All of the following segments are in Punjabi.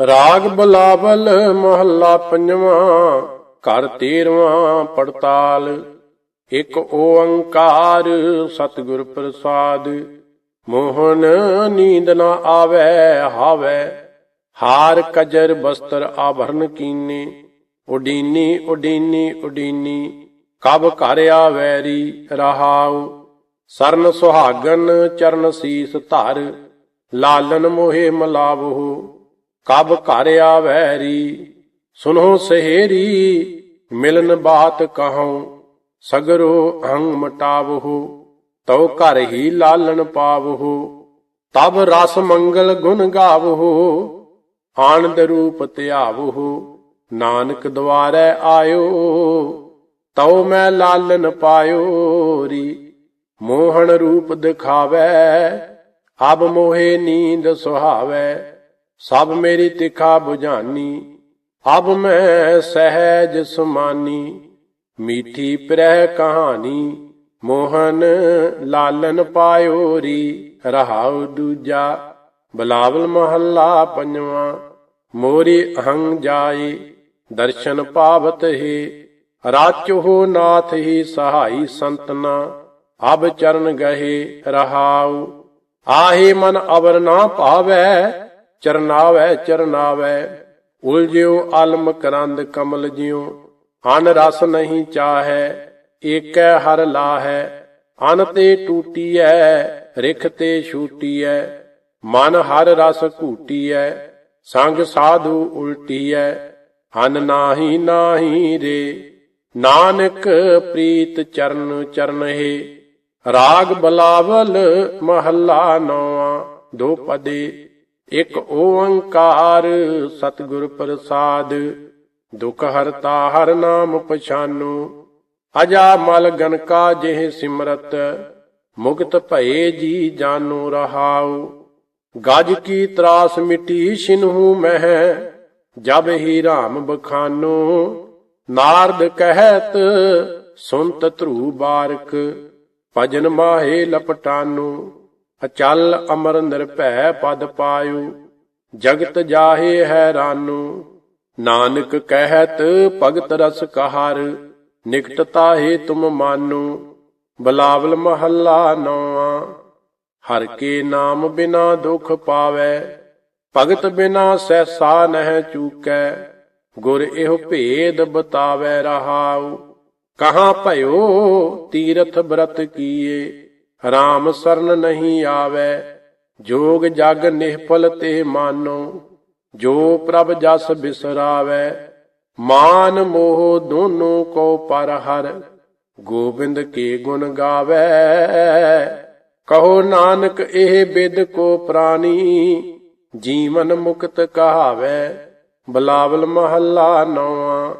ਰਾਗ ਬਲਾਵਲ ਮਹੱਲਾ ਪੰਜਵਾਂ, ਘਰ ਤੇਰਵਾਂ ਪੜਤਾਲ। ਇੱਕ ਓੰਕਾਰ ਸਤਿਗੁਰ ਪ੍ਰਸਾਦ, ਮੋਹਨ ਨੀਂਦ ਨਾ ਆਵੇ, ਹਾਵੇ। ਹਾਰ ਕਜਰ ਬਸਤਰ ਆਭਰਨ ਕੀਨੇ, ਉਡੀਨੀ ਉਡੀਨੀ ਉਡੀਨੀ। ਕਬ ਘਰ ਆਵੈਰੀ ਰਹਾਉ, ਸਰਨ ਸੁਹਾਗਨ ਚਰਨ ਸੀਸ ਧਰ। ਲਾਲਨ ਮੋਹਿ ਮਲਾਵਹੁ ਕਬ ਘਰ ਆਵੈਰੀ, ਸੁਨੋ ਸਹੇਰੀ, ਮਿਲਨ ਬਾਤ ਕਹਉ, ਸਗਰੋ ਹੰਗ ਮਟਾਵਹੁ, ਤਉ ਘਰ ਹੀ ਲਾਲਨ ਪਾਵਹੁ, ਤਬ ਰਸ ਮੰਗਲ ਗੁਣ ਗਾਵਹੁ, ਆਨੰਦ ਰੂਪ ਧਿਆਵਹੁ, ਨਾਨਕ ਦੁਆਰੈ ਆਇਓ, ਤਉ ਮੈਂ ਲਾਲਨ ਪਾਇਓ ਰੀ ਮੋਹਣ ਰੂਪ ਦਿਖਾਵੈ, ਅਬ ਮੋਹੇ ਨੀਂਦ ਸੁਹਾਵੈ ਸਭ ਮੇਰੀ ਤਿਖਾ 부ਝਾਨੀ ਅਬ ਮੈਂ ਸਹਿਜ ਸੁਮਾਨੀ, ਮੀਠੀ ਪ੍ਰਹਿ ਕਹਾਣੀ, ਮੋਹਨ ਲਾਲਨ ਪਾਇਓ ਰੀ, ਰਹਾਉ ਦੂਜਾ, ਬਲਾਵਲ ਮਹੱਲਾ ਪੰਜਵਾਂ, ਮੋਰੀ ਅਹੰ ਜਾਏ, ਦਰਸ਼ਨ ਪਾਵਤ ਹੀ ਰਾਚੋ ਨਾਥ ਹੀ ਸਹਾਈ ਸੰਤਨਾ, ਅਬ ਚਰਨ ਗਹੇ ਰਹਾਉ, ਆਹੇ ਮਨ ਅਵਰ ਨਾ ਭਾਵੈ ਚਰਨਾਵੈ ਚਰਨਾਵੈ, ਉਲਝਿਓ ਅਲਮ ਕਰੰਦ ਕਮਲ ਜਿਉ, ਅਨ ਰਸ ਨਹੀਂ ਚਾਹੈ, ਏਕੈ ਹਰ ਲਾਹੈ, ਅਨ ਤੇ ਟੂਟੀਐ, ਰਿਖ ਤੇ ਛੂਟੀਐ, ਮਨ ਹਰ ਰਸ ਘੂਟੀਐ, ਸੰਗ ਸਾਧੂ ਉਲਟੀਐ, ਅਨ ਨਾਹੀ ਨਾਹੀ ਰੇ, ਨਾਨਕ ਪ੍ਰੀਤ ਚਰਨ ਚਰਨ ਹੈ, ਰਾਗ ਬਲਾਵਲ ਮਹੱਲਾ ਨੌਵਾਂ, ਦੋ ਪਦੇ। ਇੱਕ ਓੰਕਾਰ ਸਤਿਗੁਰ ਪ੍ਰਸਾਦ, ਦੁਖ ਹਰਤਾ ਹਰ ਨਾਮ ਪਛਾਨੂ। ਅਜਾ ਮਲ ਗਨਕਾ ਜਿਹ ਸਿਮਰਤ, ਮੁਕਤ ਭਏ ਜੀ ਜਾਨੂ ਰਹਾਉ। ਗਜ ਕੀ ਤਰਾਸ ਮਿਟੀ ਛਿਨਹੂ ਮਹਿ, ਜਬ ਹੀ ਰਾਮ ਬਖਾਨੋ। ਨਾਰਦ ਕਹਿਤ, ਸੁਨਤ ਧਰੂ ਬਾਰਕ, ਭਜਨ ਮਾਹੇ ਲਪਟਾਨੋ। ਅਚਲ ਅਮਰ ਨਿਰਭੈ ਪਦ ਪਾਇਓ ਜਗਤ ਜਾਹੇ ਹੈਰਾਨੂ ਨਾਨਕ ਕਹਿਤ, ਭਗਤ ਰਸ ਕਹਾਰ, ਨਿਕਟਤਾ ਹੈ ਤੁਮ ਮਾਨੋ। ਬਲਾਵਲ ਮਹੱਲਾ ਨੌਵਾਂ, ਹਰ ਕੇ ਨਾਮ ਬਿਨਾ ਦੁਖ ਪਾਵੈ, ਭਗਤ ਬਿਨਾ ਸਹਿਸਾ ਨਹਿ ਚੂਕੈ। ਗੁਰ ਇਹੋ ਭੇਦ ਬਤਾਵੈ ਰਹਾਉ, ਕਹਾਂ ਭਇਓ ਤੀਰਥ ਬ੍ਰਤ ਕੀਏ। RAM ਸਰਨ ਨਹੀਂ ਆਵੈ। ਜੋਗ ਜਗ ਨਿਹਪਲ ਤੇ ਮਾਨੋ। ਜੋ ਪ੍ਰਭ ਜਸ ਬਿਸਰਾਵੈ। ਮਾਨ ਮੋਹ ਦੋਨੋਂ ਕੋ ਪਰ ਹਰ ਗੋਬਿੰਦ ਕੇ ਗੁਣ ਗਾਵੈ। ਕਹੋ ਨਾਨਕ ਇਹ ਬਿਦ ਕੋ ਪ੍ਰਾਨੀ। ਜੀਵਨ ਮੁਕਤ ਕਹਾਵੈ। ਬਲਾਵਲ ਮਹੱਲਾ ਨੌਵਾਂ।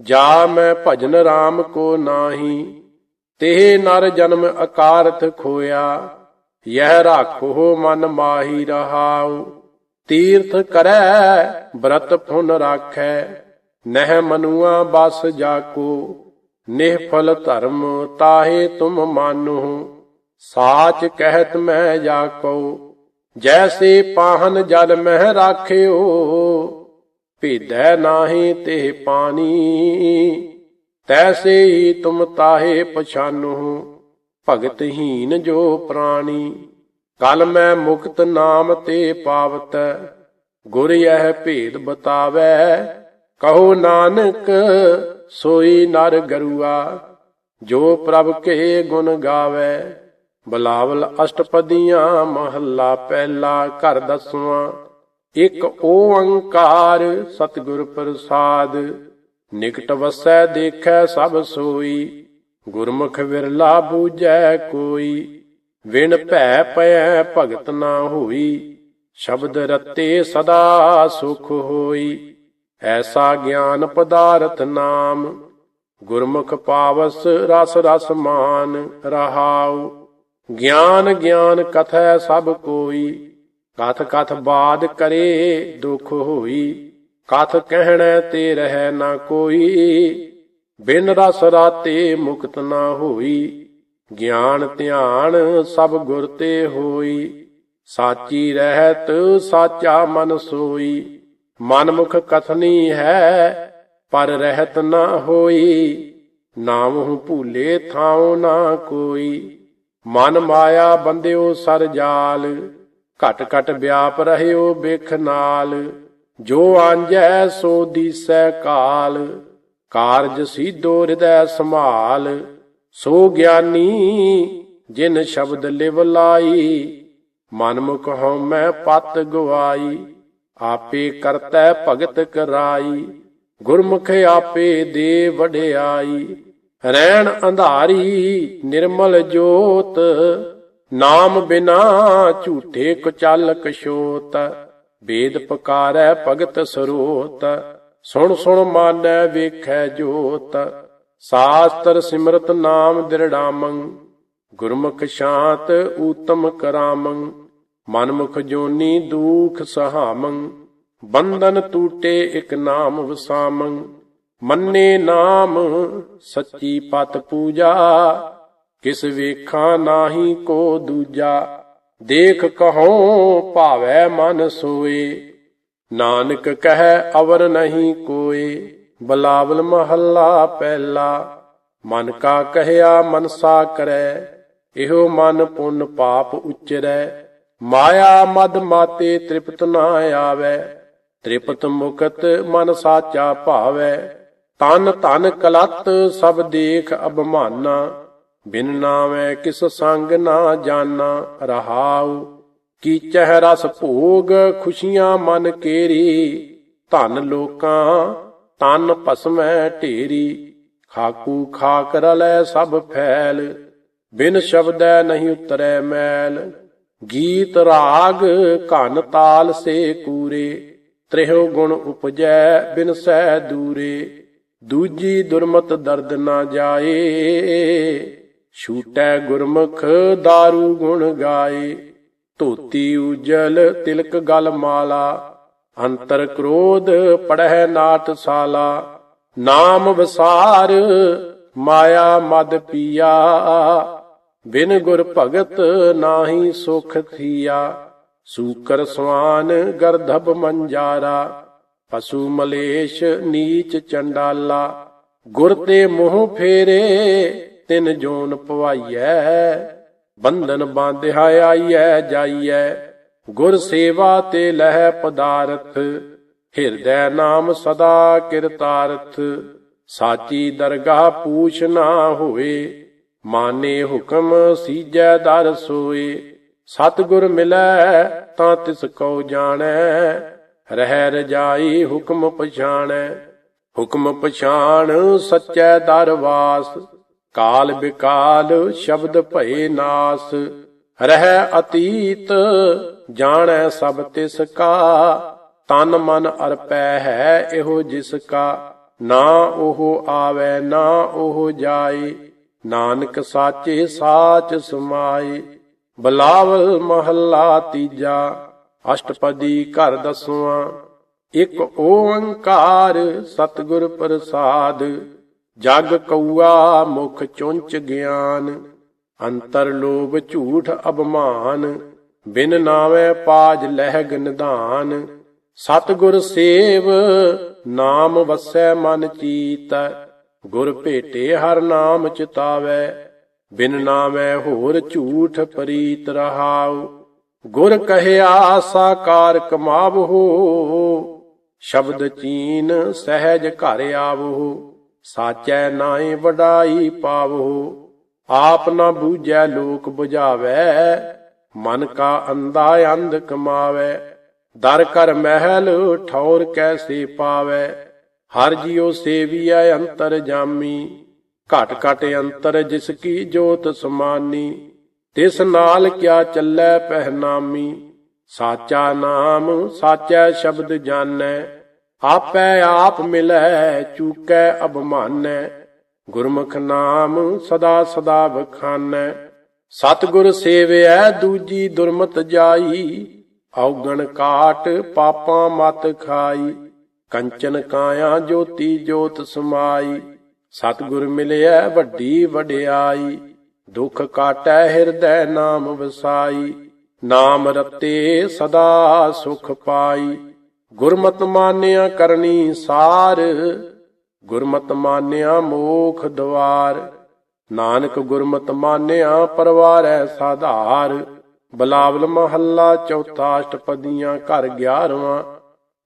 ਜਾ ਮੈਂ ਭਜਨ RAM ਕੋ ਨਾਹੀ। ਤੇ ਨਰ ਜਨਮ ਅਕਾਰਥ ਖੋਇਆ, ਯਹ ਰਾਖੋ ਮਨ ਮਾਹੀ ਰਹਾਉ। ਤੀਰਥ ਕਰੈ, ਬ੍ਰਤ ਫੁਨ ਰਾਖੈ, ਨਹਿ ਮਨੁਆ ਬਸ ਜਾਕੋ। ਨਿਹਫਲ ਧਰਮ ਤਾਹੇ ਤੁਮ ਮਾਨੋ, ਸਾਚ ਕਹਿਤ ਮੈਂ ਜਾਕੋ। ਜੈਸੇ ਪਾਹਨ ਜਲ ਮਹਿ ਰਾਖਿਓ ਭੇਦੈ ਨਾਹੀ ਤੇ ਪਾਣੀ। ਤੈਸੇ ਹੀ ਤੁਮ ਤਾਹੇ ਪਛਾਨੋ ਭਗਤਹੀਨ ਜੋ ਪ੍ਰਾਣੀ। ਕਲ ਮੈਂ ਮੁਕਤ ਨਾਮ ਤੇ ਪਾਵਤ, ਗੁਰ ਇਹ ਭੇਦ ਬਤਾਵੈ। ਕਹੋ ਨਾਨਕ, ਸੋਈ ਨਰ ਗਰੂਆ, ਜੋ ਪ੍ਰਭ ਕੇ ਗੁਣ ਗਾਵੇ। ਬਲਾਵਲ ਅਸ਼ਟਪਦੀਆਂ ਮਹੱਲਾ ਪਹਿਲਾ ਘਰ ਦਸਵਾਂ। ਇੱਕ ਓੰਕਾਰ ਸਤਿਗੁਰ ਪ੍ਰਸਾਦ। ਨਿਕਟ ਵਸੈ ਦੇਖੈ ਸਭ ਸੋਈ, ਗੁਰਮੁਖ ਵਿਰਲਾ ਬੂਝੈ ਕੋਈ। ਵਿਣ ਭੈ ਪੈ ਭਗਤ ਨਾ ਹੋਈ, ਸ਼ਬਦ ਰਤੇ ਸਦਾ ਸੁਖ ਹੋਈ। ਐਸਾ ਗਿਆਨ ਪਦਾਰਥ ਨਾਮ, ਗੁਰਮੁਖ ਪਾਵਸ ਰਸ ਰਸ ਮਾਨ ਰਹਾਉ। ਗਿਆਨ ਗਿਆਨ ਕਥੈ ਸਭ ਕੋਈ, ਕਥ ਕਥ ਬਾਦ ਕਰੇ ਦੁਖ ਹੋਈ। ਕਥ ਕਹਿਣੈ ਤੇ ਰਹਿ ਨਾ ਕੋਈ, ਬਿਨ ਰਸ ਰਾਤੇ ਮੁਕਤ ਨਾ ਹੋਈ। ਗਿਆਨ ਧਿਆਨ ਸਭ ਗੁਰ ਤੇ ਹੋਈ। ਸਾਚੀ ਰਹਿਤ ਸਾਚਾ ਮਨ ਸੋਈ। ਮਨਮੁਖ ਕਥਨੀ ਹੈ, ਪਰ ਰਹਿਤ ਨਾ ਹੋਈ। ਨਾਮਹੁ ਭੂਲੇ ਥਾਉ ਨਾ ਕੋਈ। ਮਨ ਮਾਇਆ ਬੰਦਿਓ ਸਰ ਜਾਲ। ਘਟ ਘਟ ਵਿਆਪ ਰਹਿਓ ਬਿਖ ਨਾਲ। ਜੋ ਆਂਜੈ ਸੋ ਦੀਸੈ ਕਾਲ, ਕਾਰਜ ਸੀਧੋ ਹਿਰਦੈ ਸੰਭਾਲ, ਸੋ ਗਿਆਨੀ ਜਿਨ ਸ਼ਬਦ ਲਿਵ ਲਾਈ, ਮਨਮੁਖ ਹਉ ਮੈਂ ਪਤ ਗਵਾਈ, ਆਪੇ ਕਰਤੈ ਭਗਤ ਕਰਾਈ, ਗੁਰਮੁਖ ਆਪੇ ਦੇ ਵਡਿਆਈ ਰਹਿਣ ਅੰਧਾਰੀ ਨਿਰਮਲ ਜੋਤ, ਨਾਮ ਬਿਨਾ ਝੂਠੇ ਕੁਚਲ ਕਸ਼ੋਤ ਵੇਦ ਪਕਾਰੈ ਭਗਤ ਸਰੋਤ, ਸੁਣ ਸੁਣ ਮਾਨੈ ਵੇਖੈ ਜੋਤ। ਸਾਸਤਰ ਸਿਮਰਤ ਨਾਮ ਦਿਰੜਾਮੰ, ਗੁਰਮੁਖ ਸ਼ਾਂਤ ਊਤਮ ਕਰਾਮੰ। ਮਨਮੁਖ ਜੋਨੀ ਦੂਖ ਸਹਾਮੰ, ਬੰਧਨ ਟੂਟੇ ਇਕ ਨਾਮ ਵਸਾਮੰ। ਮੰਨੇ ਨਾਮ ਸੱਚੀ ਪਤ ਪੂਜਾ, ਕਿਸ ਵੇਖਾਂ ਨਾਹੀ ਕੋ ਦੂਜਾ। ਦੇਖ ਕਹੋ ਭਾਵੈ ਮਨ ਸੋਏ। ਨਾਨਕ ਕਹੈ ਅਵਰ ਨਹੀਂ ਕੋਏ। ਬਲਾਵਲ ਮਹੱਲਾ ਪਹਿਲਾ। ਮਨ ਕਾ ਕਹਿਆ ਮਨਸਾ ਕਰੈ। ਇਹੋ ਮਨ ਪੁੰਨ ਪਾਪ ਉਚਰੈ। ਮਾਇਆ ਮਦ ਮਾਤੇ ਤ੍ਰਿਪਤ ਨਾ ਆਵੈ। ਤ੍ਰਿਪਤ ਮੁਕਤ ਮਨ ਸਾਚਾ ਭਾਵੈ। ਤਨ ਤਨ ਕਲਤ ਸਭ ਦੇਖ ਅਭਮਾਨਾ। ਬਿਨ ਨਾਮੈ ਕਿਸ ਸੰਗ ਨਾ ਜਾਣਾ ਰਹਾਉ, ਕੀਚਹਿ ਰਸ ਭੋਗ, ਖੁਸ਼ੀਆਂ ਮਨ ਕੇਰੀ। ਧਨ ਲੋਕਾਂ ਤਨ ਭਸਮੈ ਢੇਰੀ, ਖਾਕੂ ਖਾਕ ਰਲੈ ਸਭ ਫੈਲ। ਬਿਨ ਸ਼ਬਦੈ ਨਹੀਂ ਉਤਰੈ ਮੈਲ, ਗੀਤ ਰਾਗ ਘਨ ਤਾਲ ਸੇ ਕੂਰੇ। ਤ੍ਰਿਹੋ ਗੁਣ ਉਪਜੈ ਬਿਨ ਸਹਿ ਦੂਰੇ, ਦੂਜੀ ਦੁਰਮਤ ਦਰਦ ਨਾ ਜਾਏ। ਛੂਟੈ ਗੁਰਮੁਖ दारू ਗੁਣ ਗਾਏ, ਧੋਤੀ ਉਜਲ ਤਿਲਕ ਗਲ ਮਾਲਾ, ਅੰਤਰ ਕ੍ਰੋਧ ਪੜਹਿ ਨਾਟ ਸਾਲਾ, ਨਾਮ ਵਿਸਾਰ ਮਾਇਆ ਮਦ ਪੀਆ, ਬਿਨ ਗੁਰ ਭਗਤ ਨਾਹੀ ਸੁਖ ਥੀਆ, ਸੂਕਰ ਸਵਾਨ ਗਰਧਬ ਮੰਜਾਰਾ, ਪਸ਼ੂ ਮਲੇਸ਼ ਨੀਚ ਚੰਡਾਲਾ, ਗੁਰ ਤੇ ਮੋਹ ਫੇਰੇ ਤਿਨ ਜੋਨ ਪਵਾਈਐ, ਬੰਧਨ ਬਾਂਧਿਆ ਆਈਐ, ਜਾਈਐ। ਗੁਰ ਸੇਵਾ ਤੇ ਲਹਿ ਪਦਾਰਥ, ਹਿਰਦੈ ਨਾਮ ਸਦਾ ਕਿਰਤਾਰਥ। ਸਾਚੀ ਦਰਗਾਹ ਪੂਛ ਨਾ ਹੋਏ, ਮਾਨੇ ਹੁਕਮ ਸੀਜੈ ਦਰ ਸੋਏ। ਸਤਿਗੁਰ ਮਿਲੈ ਤਾਂ ਤਿਸ ਕੋ ਜਾਣੈ, ਰਹਿ ਰਜਾਈ ਹੁਕਮ ਪਛਾਣੈ। ਹੁਕਮ ਪਛਾਣ ਸੱਚੈ ਦਰ ਵਾਸ। ਕਾਲ ਬਿਕਾਲ ਸ਼ਬਦ ਭਏ ਨਾਸ, ਰਹਿ ਅਤੀਤ, ਜਾਣੈ ਸਭ ਤਿਸ ਕਾ, ਤਨ ਮਨ ਅਰਪੈ ਹੈ ਇਹੋ ਜਿਸ ਕਾ, ਨਾ ਉਹ ਆਵੇ, ਨਾ ਉਹ ਜਾਏ, ਨਾਨਕ ਸਾਚੇ ਸਾਚ ਸਮਾਏ ਬਲਾਵਲ ਮਹੱਲਾ ਤੀਜਾ, ਅਸ਼ਟਪਦੀ ਘਰ ਦਸਵਾਂ, ਇੱਕ ਓੰਕਾਰ ਸਤਿਗੁਰ ਪ੍ਰਸਾਦ ਜਗ ਕਊਆ ਮੁਖ ਚੁੰਚ ਗਿਆਨ, ਅੰਤਰ ਲੋਭ ਝੂਠ ਅਭਮਾਨ, ਬਿਨ ਨਾਵੇਂ ਪਾਜ ਲਹਿਗ ਨਿਧਾਨ। ਸਤਿਗੁਰ ਸੇਵ, ਨਾਮ ਵਸੈ ਮਨ ਚੀਤ, ਗੁਰ ਭੇਟੇ ਹਰ ਨਾਮ ਚਿਤਾਵੈ, ਬਿਨ ਨਾਮੈ ਹੋਰ ਝੂਠ ਪਰੀਤ ਰਹਾਉ। ਗੁਰ ਕਹਿਆ ਸਾਕਾਰ ਕਮਾਵਹੁ, ਸ਼ਬਦ ਚੀਨ ਸਹਿਜ ਘਰ ਆਵਹੁ। ਸਾਚੈ ਨਾਏ ਵਡਾਈ ਪਾਵਹੁ ਆਪ ਨਾ ਬੂਝੈ ਲੋਕ 부ਝਾਵੈ ਮਨ ਕਾ ਅੰਧਾ ਅੰਧ ਕਮਾਵੈ, ਦਰ ਕਰ ਮਹਿਲ ਠੌਰ ਕੈਸੇ ਪਾਵੈ, ਹਰ ਜਿਉ ਸੇਵੀਐ ਅੰਤਰ ਜਾਮੀ, ਘਟ ਘਟ ਅੰਤਰ ਜਿਸ ਕੀ ਜੋਤ ਸਮਾਨੀ, ਤਿਸ ਨਾਲ ਕਿਆ ਚੱਲੈ ਪਹਿਨਾਮੀ, ਸਾਚਾ ਨਾਮ ਸਾਚੈ ਸ਼ਬਦ ਜਾਣੈ ਆਪੈ ਆਪ ਮਿਲੈ, ਚੂਕੈ ਅਭਮਾਨੈ ਗੁਰਮੁਖ ਨਾਮ ਸਦਾ ਸਦਾ ਬਖਾਨੈ ਸਤਿਗੁਰ ਸੇਵਿਐ, ਦੂਜੀ ਦੁਰਮਤ ਜਾਈ। ਔਗਣ ਕਾਟ ਪਾਪਾਂ ਮਤ ਖਾਈ। ਕੰਚਨ ਕਾਇਆ ਜੋਤੀ ਜੋਤ ਸਮਾਈ। ਸਤਿਗੁਰ ਮਿਲਿਆ ਵੱਡੀ ਵਡਿਆਈ। ਦੁਖ ਕਾਟੈ, ਹਿਰਦੈ ਨਾਮ ਵਸਾਈ। ਨਾਮ ਰਤੇ ਸਦਾ ਸੁਖ ਪਾਈ। ਗੁਰਮਤਿ ਮਾਨਿਆ ਕਰਨੀ ਸਾਰ, ਗੁਰਮਤਿ ਮਾਨਿਆ ਮੋਖ ਦਵਾਰ। ਨਾਨਕ ਗੁਰਮਤਿ ਮਾਨਿਆ ਪਰਵਾਰੈ ਸਾਧਾਰ। ਬਲਾਵਲ ਮਹੱਲਾ ਚੌਥਾ ਅਸ਼ਟਪਦੀਆਂ ਘਰ 11ਵਾਂ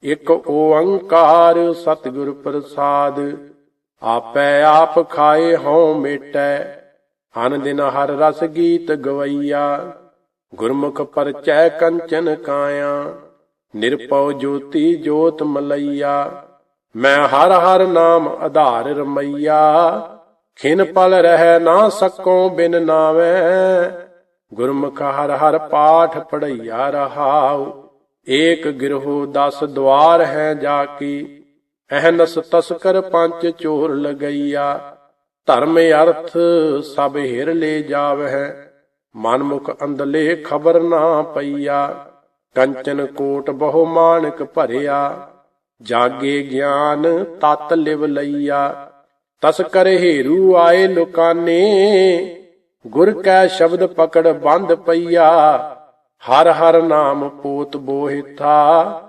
ਇੱਕ ਓੰਕਾਰ ਸਤਿਗੁਰ ਪ੍ਰਸਾਦ। ਆਪੈ ਆਪ ਖਾਏ ਹਉ ਮੇਟੈ ਹਨ ਦਿਨ ਹਰ ਰਸ ਗੀਤ ਗਵਈਆ। ਗੁਰਮੁਖ ਪਰਚੈ ਕੰਚਨ ਕਾਇਆ। ਨਿਰਪਉ ਜੋਤੀ ਜੋਤ ਮਲਈਆ। ਮੈਂ ਹਰ ਹਰ ਨਾਮ ਆਧਾਰ ਰਮਈਆ। ਖਿਨ ਪਲ ਰਹਿ ਨਾ ਸਕੋ ਬਿਨ ਨਾਵੇਂ। ਗੁਰਮੁਖ ਹਰ ਹਰ ਪਾਠ ਪੜਈਆ ਰਹਾਉ। ਏਕ ਗਿਰਹੋ ਦਸ ਦਵਾਰ ਹੈ ਜਾ ਕੀ। ਅਹਨਸ ਤਸਕਰ ਪੰਜ ਚੋਰ ਲਗਈਆ। ਧਰਮ ਅਰਥ ਸਭ ਹਿਰ ਲੈ ਜਾਵਹਿ। ਮਨਮੁਖ ਅੰਦਲੇ ਖਬਰ ਨਾ ਪਈਆ। ਕੰਚਨ ਕੋਟ ਬਹੁ ਮਾਨਕ ਭਰਿਆ, ਜਾਗੇ ਗਿਆਨ ਤਤ ਲਿਵ ਲਈਆ। ਤਸ ਕਰ ਹੀਰੂ ਆਏ ਲੁਕਾਨੇ, ਗੁਰ ਕੈ ਸ਼ਬਦ ਪਕੜ ਬੰਦ ਪਈਆ। ਹਰ ਹਰ ਨਾਮ ਪੋਤ ਬੋਹਿਥਾ,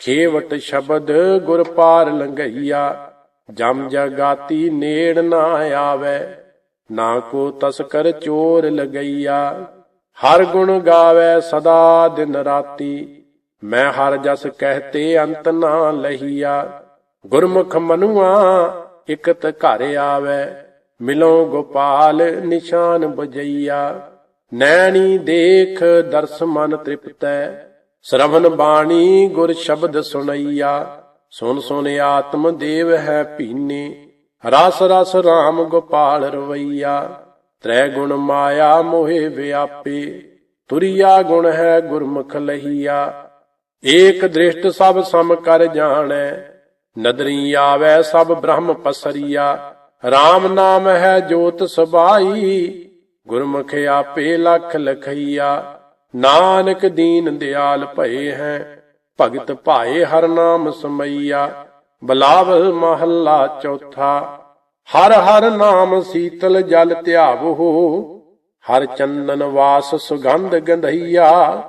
ਖੇਵਟ ਸ਼ਬਦ ਗੁਰ ਪਾਰ ਲੰਘਈਆ। ਜਮ ਜਗਾਤੀ ਨੇੜ ਨਾ ਆਵੇ, ਨਾ ਕੋ ਤਸਕਰ ਚੋਰ ਲਗਈਆ। ਹਰ ਗੁਣ ਗਾਵੇ ਸਦਾ ਦਿਨ ਰਾਤੀ। ਮੈਂ ਹਰ ਜਸ ਕਹਤੇ ਅੰਤ ਨਾ ਲਹੀਆ। ਗੁਰਮੁਖ ਮਨੁਆ, ਇਕਤ ਘਰ ਆਵੇ। ਮਿਲੋ ਗੋਪਾਲ ਨਿਸ਼ਾਨ ਬਜਈਆ ਨੈਣੀ ਦੇਖ ਦਰਸ ਮਨ ਤ੍ਰਿਪਤੈ। ਸ਼ਰਵਨ ਬਾਣੀ ਗੁਰ ਸ਼ਬਦ ਸੁਣਈਆ। ਸੁਨ ਸੁਨ ਆਤਮ ਦੇਵ ਹੈ ਪੀਨੇ ਰਸ ਰਸ RAM ਗੋਪਾਲ ਰਵਈਆ। ਤ੍ਰੈ ਗੁਣ ਮਾਇਆ ਮੋਹਿ ਵਿਆਪੇ, ਤੁਰਿਆ ਗੁਣ ਹੈ ਗੁਰਮੁਖ ਲਹੀਆ। ਏਕ ਦ੍ਰਿਸ਼ਟ ਸਭ ਸਮ ਕਰ ਜਾਣੈ, ਨਦਰੀ ਆਵੈ ਸਭ ਬ੍ਰਹਮ ਪਸਰੀਆ। RAM ਨਾਮ ਹੈ ਜੋਤ ਸਬਾਈ, ਗੁਰਮੁਖ ਆਪੇ ਲਖ ਲਖਈਆ। ਨਾਨਕ ਦੀਨ ਦਿਆਲ ਭਏ ਹੈ, ਭਗਤ ਭਾਏ ਹਰ ਨਾਮ ਸਮਈਆ। ਬਲਾਵਲ ਮਹੱਲਾ ਚੌਥਾ ਹਰ ਹਰ ਨਾਮ ਸੀਤਲ ਜਲ ਧਿਆਵੋ। ਹਰ ਚੰਦਨ ਵਾਸ ਸੁਗੰਧ ਗੰਧਈਆ।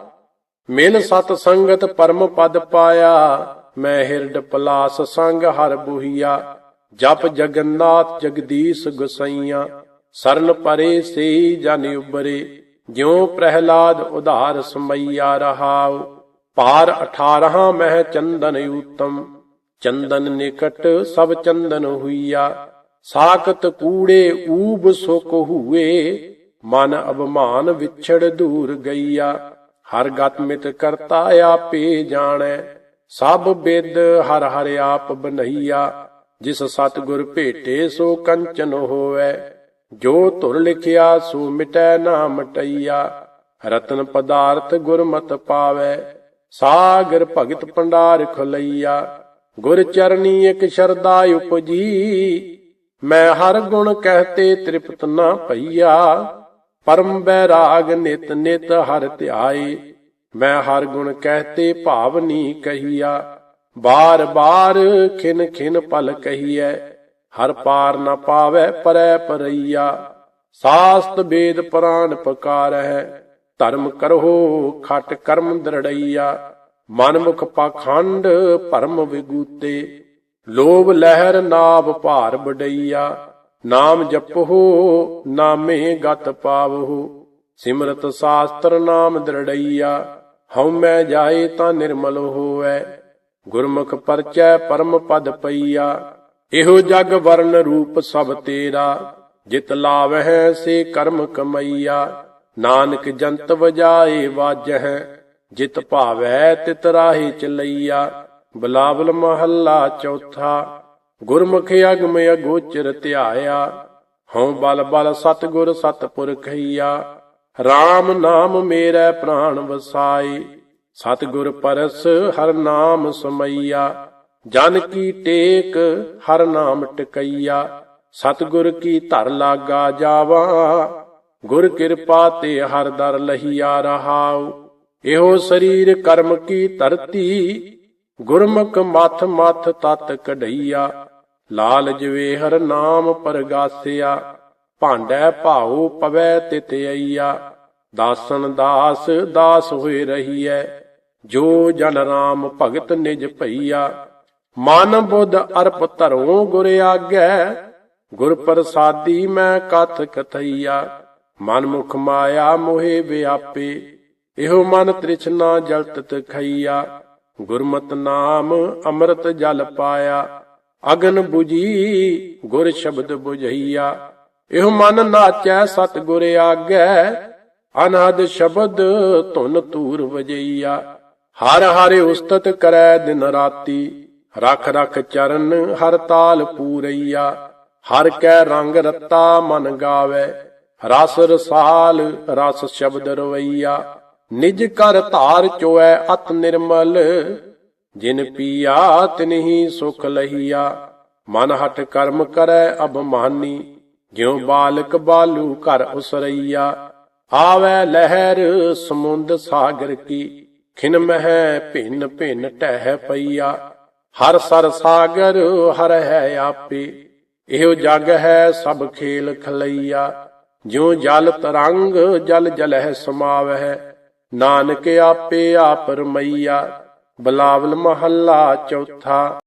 ਮਿਲ ਸਤ ਸੰਗਤ ਪਰਮ ਪਦ ਪਾਇਆ। ਮੈਂ ਹਿਰਡ ਪਲਾਸ ਸੰਗ ਹਰ ਬੁਹੀਆ। ਜਪ ਜਗਨਨਾਥ ਜਗਦੀਸ਼ ਗੁਸਈਆ। ਸਰਨ ਪਰੇ ਸੇ ਜਨ ਉਬਰੇ। ਜਿਉ ਪ੍ਰਹਿਲਾਦ ਉਧਾਰ ਸਮਈਆ ਰਹਾਉ। ਪਾਰ 18 ਮਹਿ ਚੰਦਨ ਊਤਮ। ਚੰਦਨ ਨਿਕਟ ਸਭ ਚੰਦਨ ਹੋਈਆ। ਸਾਖਤ ਕੂੜੇ ਊਬ ਸੁਖ ਹੂਏ, ਮਨ ਅਭਮਾਨ ਵਿਛੜ ਦੂਰ ਗਈਆ। ਹਰ ਗਤ ਮਿਤ ਕਰਤਾ ਆਪੇ ਜਾਣੈ, ਸਭ ਬਿਦ ਹਰ ਹਰ ਆਪ ਬਨਈਆ। ਜਿਸ ਸਤਿਗੁਰ ਭੇਟੇ ਸੋ ਕੰਚਨ ਹੋਵੇ, ਜੋ ਧੁਰ ਲਿਖਿਆ ਸੋ ਮਿਟੈ ਨਾ ਮਟਈਆ ਰਤਨ ਪਦਾਰਥ ਗੁਰਮਤ ਪਾਵੇ, ਸਾਗਰ ਭਗਤ ਭੰਡਾਰ ਖੁਲਈਆ। ਗੁਰ ਚਰਨੀ ਇਕ ਸ਼ਰਦਾ ਉਪਜੀ ਮੈਂ ਹਰ ਗੁਣ ਕਹਤੇ ਤ੍ਰਿਪਤ ਨਾ ਪਈਆ। ਪਰਮ ਬੈਰਾਗ ਨਿਤ ਨਿਤ ਹਰ ਧਿਆਏ। ਮੈਂ ਹਰ ਗੁਣ ਕਹਤੇ ਭਾਵਨੀ ਕਹੀਆ। ਬਾਰ ਬਾਰ ਖਿਨ ਖਿਨ ਪਲ ਕਹੀਐ। ਹਰ ਪਾਰ ਨਾ ਪਾਵੇ ਪਰੈ ਪਰਈਆ। ਸਾਸਤ ਵੇਦ ਪ੍ਰਾਨ ਪਕਾਰਹਿ। ਧਰਮ ਕਰਹੁ ਖਟ ਕਰਮ ਦਰੜਈਆ। ਮਨਮੁਖ ਪਾਖੰਡ ਭਰਮ ਵਿਗੂਤੇ। ਲੋਭ ਲਹਿਰ ਨਾਭ ਭਾਰ ਬਡਈਆ ਨਾਮ ਜਪਹੁ, ਨਾਮੇ ਗਤ ਪਾਵਹੁ। ਸਿਮਰਤ ਸਾਸਤਰ ਨਾਮ ਦਰੜਈਆ, ਹਉ ਮੈਂ ਜਾਏ ਤਾਂ ਨਿਰਮਲ ਹੋਵੈ। ਗੁਰਮੁਖ ਪਰਚੈ ਪਰਮ ਪਦ ਪਈਆ, ਇਹੋ ਜਗ ਵਰਨ ਰੂਪ ਸਭ ਤੇਰਾ। ਜਿਤ ਲਾਵਹਿ ਸੇ ਕਰਮ ਕਮਈਆ, ਨਾਨਕ ਜੰਤ ਵਜਾਏ ਵਾਜਹਿ। ਜਿਤ ਭਾਵੈ ਤਿਤ ਰਾਹੀ ਚਲਈਆ ਬਲਾਵਲ ਮਹੱਲਾ ਚੌਥਾ, ਗੁਰਮੁਖ ਅਗਮ ਅਗੋਚਰ ਧਿਆਇਆ, ਹਉ ਬਲ ਬਲ ਸਤਗੁਰ ਸਤਪੁਰਖਈਆ RAM ਨਾਮ ਮੇਰਾ ਪ੍ਰਾਣ ਵਸਾਈ ਸਤਗੁਰ ਪਰਸ ਹਰ ਨਾਮ ਸਮਈਆ ਜਨ ਕੀ ਟੇਕ ਹਰ ਨਾਮ ਟਕਈਆ, ਸਤਗੁਰ ਕੀ ਧਰ ਲਾਗਾ ਜਾਵਾ, ਗੁਰ ਕਿਰਪਾ ਤੇ ਹਰ ਦਰ ਲਹੀਆ ਰਹਾਉ, ਇਹੋ ਸਰੀਰ ਕਰਮ ਕੀ ਧਰਤੀ ਗੁਰਮੁਖ ਮਥ ਮਥ ਤਤ ਕਢਈਆ, ਲਾਲ ਜਵੇ ਹਰ ਨਾਮ ਪਰਗਾਸਿਆ, ਭਾਂਡੈ ਭਾਉ ਪਵੈ ਤਿਤ ਅਈਆ, ਦਾਸਨ ਦਾਸ ਦਾਸ ਹੋਏ ਰਹੀਐ, ਜੋ ਜਨ ਰਾਮ ਭਗਤ ਨਿਜ ਭਈਆ, ਮਨ ਬੁੱਧ ਅਰਪ ਧਰੋਂ ਗੁਰ ਆਗੈ, ਗੁਰ ਪ੍ਰਸਾਦੀ ਮੈਂ ਕਥ ਕਥਈਆ, ਮਨ ਮੁਖ ਮਾਇਆ ਮੋਹਿ ਵਿਆਪੇ, ਇਹੋ ਮਨ ਤ੍ਰਿਸ਼ਨਾ ਜਲਤ ਖਈਆ। ਗੁਰਮਤਿ ਨਾਮ ਅੰਮ੍ਰਿਤ ਜਲ ਪਾਇਆ, ਅਗਨ 부ਜੀ ਗੁਰ ਸ਼ਬਦ 부ਝਈਆ ਇਹੋ ਮਨ ਨਾਚੈ ਸਤ ਗੁਰ ਆਗੈ ਅਨਹਦ ਸ਼ਬਦ ਧੁਨ ਤੂਰ ਵਜਈਆ। ਹਰ ਹਰਿ ਉਸਤਤ ਕਰੈ ਦਿਨ ਰਾਤੀ, ਰਖ ਰਖ ਚਰਨ ਹਰ ਤਾਲ ਪੂਰਈਆ। ਹਰ ਕੈ ਰੰਗ ਰੱਤਾ ਮਨ ਗਾਵੇ, ਰਸ ਰਸਾਲ ਰਸ ਸ਼ਬਦ ਰਵਈਆ। ਨਿਜ ਕਰ ਧਾਰ ਚੋਐ ਅਤ ਨਿਰਮਲ, ਜਿਨ ਪੀਆ ਤਿਨਹੀ ਸੁਖ ਲਹੀਆ। ਮਨ ਹਟ ਕਰਮ ਕਰੈ ਅਬਮਾਨੀ ਜਿਉ ਬਾਲਕ ਬਾਲੂ ਘਰ ਉਸਰਈਆ। ਆਵੈ ਲਹਿਰ ਸਮੁੰਦ ਸਾਗਰ ਕੀ, ਖਿਨ ਮਹਿ ਭਿੰਨ ਭਿੰਨ ਟਹਿ ਪਈਆ। ਹਰ ਸਰ ਸਾਗਰ, ਹਰ ਹੈ ਆਪੇ, ਇਹੋ ਜਗ ਹੈ ਸਭ ਖੇਲ ਖਲਈਆ। ਜਿਉ ਜਲ ਤਰੰਗ, ਜਲ ਜਲਹਿ ਸਮਾਵਹਿ। ਨਾਨਕ ਆਪੇ ਆਪ ਰਮਈਆ ਬਲਾਵਲ ਮਹੱਲਾ ਚੌਥਾ।